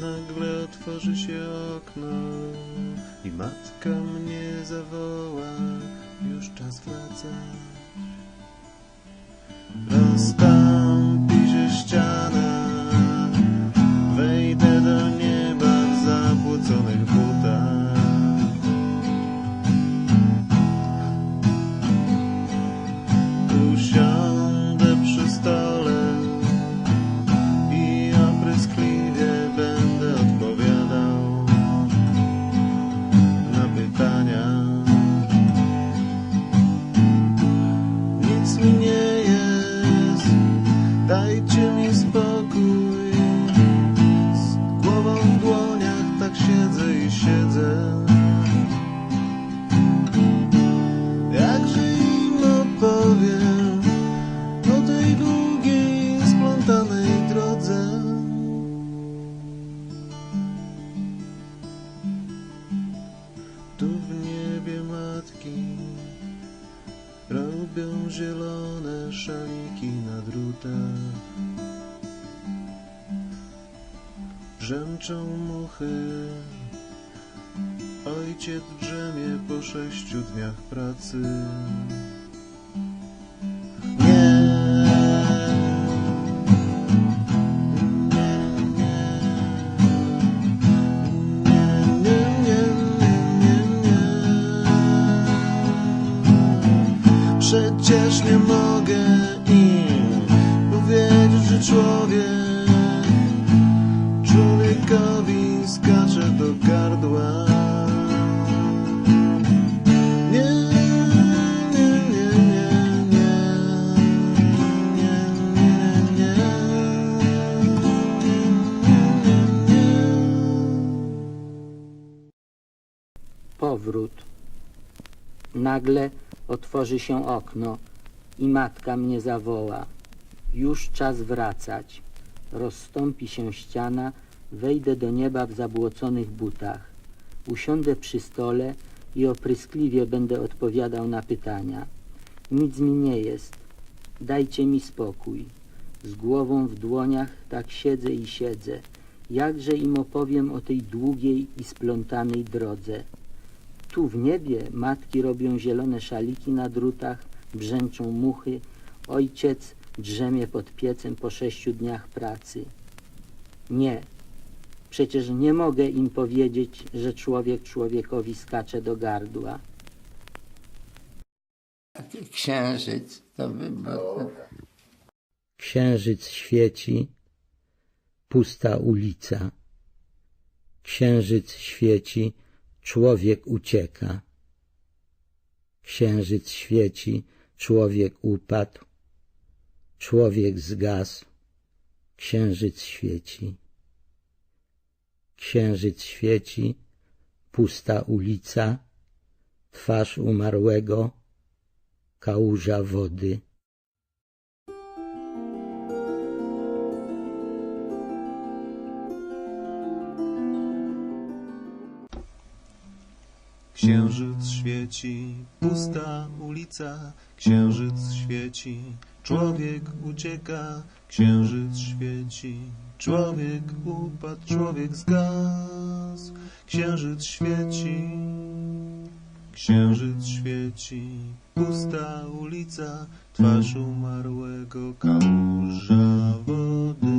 Nagle otworzy się okno i matka mnie zawoła. Już czas wracać. Rozstąpi matki robią zielone szaliki na drutach. Brzęczą muchy, ojciec drzemie po sześciu dniach pracy. Przecież nie mogę im powiedzieć, że człowiek człowiekowi skacze do gardła. Nie, nie, nie, nie, nie, nie, nie, nie, nie. Powrót. Nagle otworzy się okno i matka mnie zawoła. Już czas wracać. Rozstąpi się ściana, wejdę do nieba w zabłoconych butach. Usiądę przy stole i opryskliwie będę odpowiadał na pytania. Nic mi nie jest. Dajcie mi spokój. Z głową w dłoniach tak siedzę i siedzę. Jakże im opowiem o tej długiej i splątanej drodze. Tu w niebie matki robią zielone szaliki na drutach, brzęczą muchy, ojciec drzemie pod piecem po sześciu dniach pracy. Nie, przecież nie mogę im powiedzieć, że człowiek człowiekowi skacze do gardła. Księżyc to było. Księżyc świeci, pusta ulica. Księżyc świeci, człowiek ucieka. Księżyc świeci, człowiek upadł. Człowiek zgasł, księżyc świeci. Księżyc świeci, pusta ulica, twarz umarłego, kałuża wody. Księżyc świeci, pusta ulica, księżyc świeci, człowiek ucieka, księżyc świeci, człowiek upadł, człowiek zgasł, księżyc świeci, księżyc świeci, pusta ulica, twarz umarłego, kałuża wody.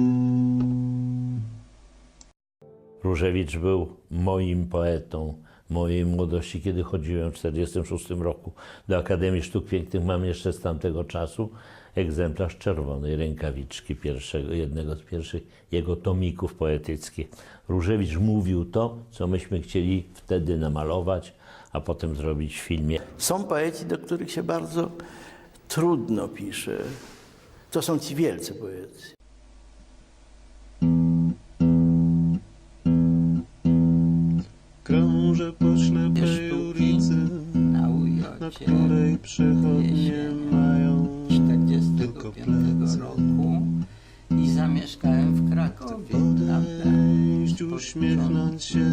Różewicz był moim poetą mojej młodości, kiedy chodziłem w 1946 roku do Akademii Sztuk Pięknych. Mam jeszcze z tamtego czasu egzemplarz czerwonej rękawiczki, pierwszego, jednego z pierwszych jego tomików poetyckich. Różewicz mówił to, co myśmy chcieli wtedy namalować, a potem zrobić w filmie. Są poeci, do których się bardzo trudno pisze. To są ci wielcy poeci. Na której przechodnie jesienią mają 45 plecy. roku i zamieszkałem w Krakowie? Podejść, uśmiechnąć się,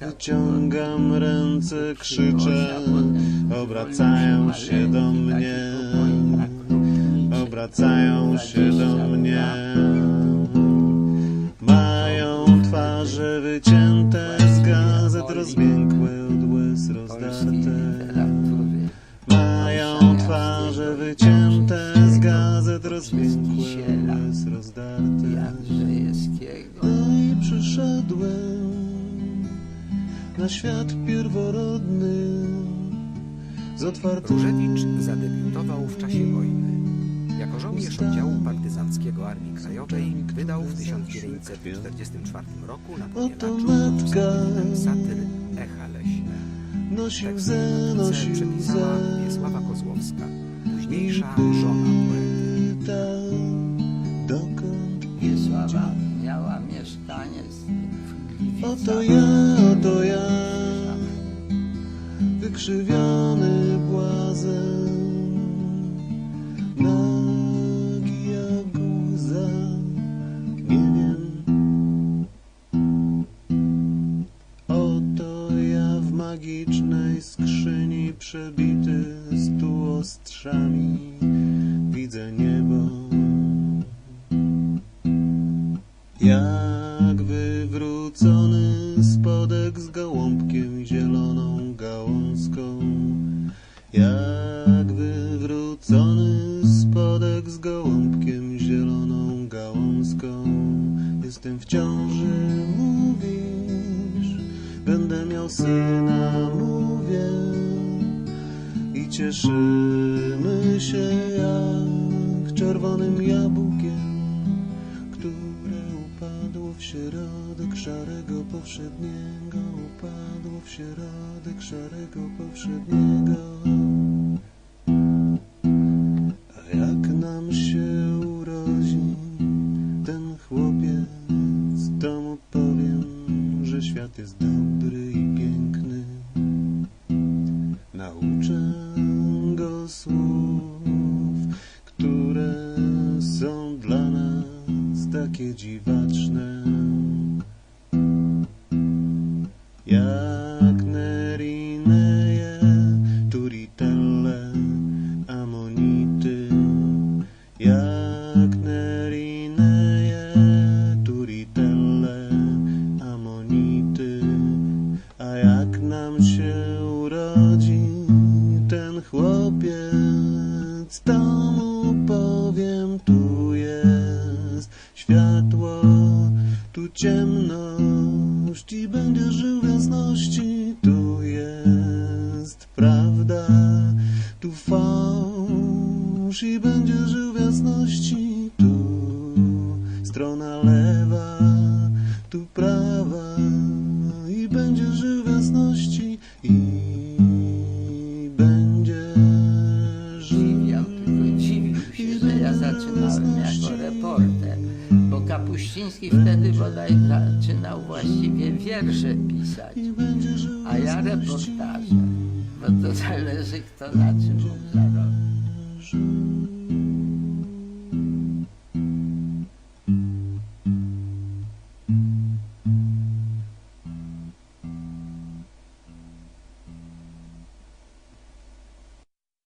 wyciągam ręce, krzyczę, obracają się do mnie, obracają się do mnie. Mają twarz twarze wycięte z gazet rozmiękłe od łez rozdarte. Twarze wycięte z gazet łez rozdarte. Jandrzejewskiego. No i przyszedłem na świat pierworodny z otwartym Różewicz zadebiutował w czasie wojny. Jako żołnierz oddziału partyzanckiego Armii Krajowej wydał w 1944 roku na Oto powielaczu matka. pseudonimem satyr Echa Leśne. nosił Tekst ze, muzyce nosił przepisała ze. Wiesława Kozłowska, найважніша жона. Jak wywrócony spodek z gołąbkiem zieloną gałązką. Jak wywrócony spodek z gołąbkiem zieloną gałązką. Jestem w ciąży, mówisz, będę miał syna, mówię. I cieszymy się jak czerwonym jabłkiem środek szarego powszedniego, upadło w środek szarego powszedniego. A jak nam się urodzi ten chłopiec, to mu powiem, że świat jest dobry Jak nerineje, turitelle, amonity. Jak nerineje, turitelle, amonity. A jak nam się urodzi ten chłopiec, Kapuściński wtedy bodaj zaczynał właściwie wiersze pisać, a ja reportaże, bo to zależy kto na czym mógł